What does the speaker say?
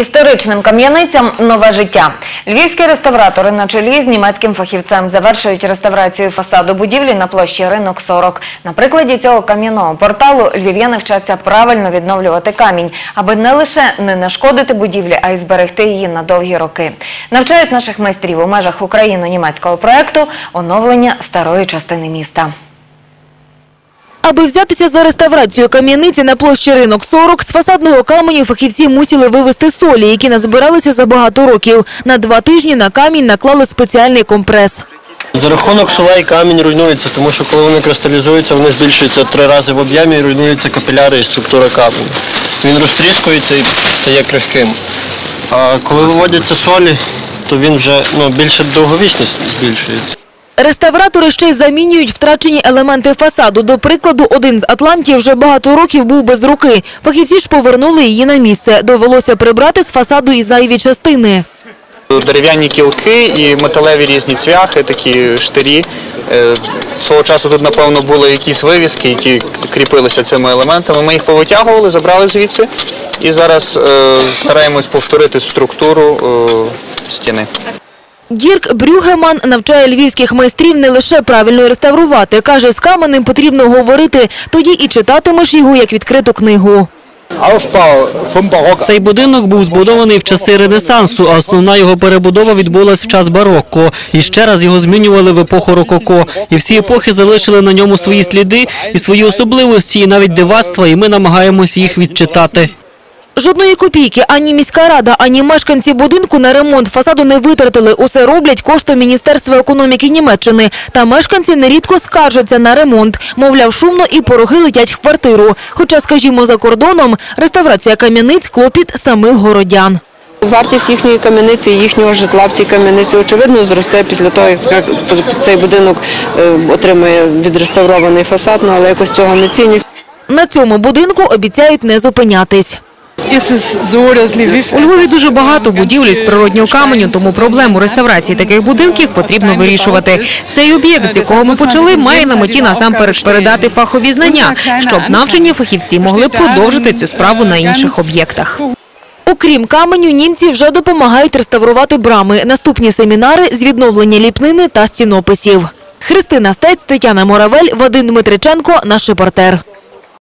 Історичним кам'яницям нове життя. Львівські реставратори на чолі з німецьким фахівцем завершують реставрацію фасаду будівлі на площі Ринок 40. На прикладі цього кам'яного порталу львів'яни вчаться правильно відновлювати камінь, аби не лише не нашкодити будівлі, а й зберегти її на довгі роки. Навчають наших майстрів у межах україно-німецького проекту оновлення старої частини міста. Аби взятися за реставрацію кам'яниці на площі Ринок 40, з фасадного каменю фахівці мусили вивести солі, які назбиралися за багато років. На два тижні на камінь наклали спеціальний компрес. За рахунок солей камінь руйнується, тому що коли вони кристалізуються, вони збільшуються три рази в об'ємі і руйнуються капіляри і структура каменю. Він розтріскується і стає крихким. А коли виводяться солі, то він вже ну, більше довговічність збільшується. Реставратори ще й замінюють втрачені елементи фасаду. До прикладу, один з атлантів вже багато років був без руки. Фахівці ж повернули її на місце. Довелося прибрати з фасаду і зайві частини. Дерев'яні кілки і металеві різні цвяхи, такі штирі. Е, Свого часу тут, напевно, були якісь вивіски, які кріпилися цими елементами. Ми їх повитягували, забрали звідси і зараз е, стараємось повторити структуру е, стіни. Дірк Брюгеман навчає львівських майстрів не лише правильно реставрувати. Каже, з каменем потрібно говорити, тоді і читатимеш його як відкриту книгу. Цей будинок був збудований в часи Ренесансу, а основна його перебудова відбулась в час барокко. І ще раз його змінювали в епоху рококо. І всі епохи залишили на ньому свої сліди і свої особливості, і навіть дивацтва, і ми намагаємося їх відчитати. Жодної копійки ані міська рада, ані мешканці будинку на ремонт фасаду не витратили. Усе роблять коштом Міністерства економіки Німеччини. Та мешканці нерідко скаржаться на ремонт. Мовляв, шумно і пороги летять в квартиру. Хоча, скажімо, за кордоном реставрація кам'яниць – клопіт самих городян. Вартість їхньої кам'яниці, їхнього житла в цій кам'яниці, очевидно, зросте після того, як цей будинок е, отримає відреставрований фасад, ну, але якось цього не цінять. На цьому будинку обіцяють не зупинятись. У Львові дуже багато будівель з природнього каменю, тому проблему реставрації таких будинків потрібно вирішувати. Цей об'єкт, з якого ми почали, має на меті насамперед передати фахові знання, щоб навчені фахівці могли продовжити цю справу на інших об'єктах. Окрім каменю, німці вже допомагають реставрувати брами. Наступні семінари з відновлення ліпнини та стінописів. Христина Стець, Тетяна Моравель, Вадим Дмитриченко, наш репортер.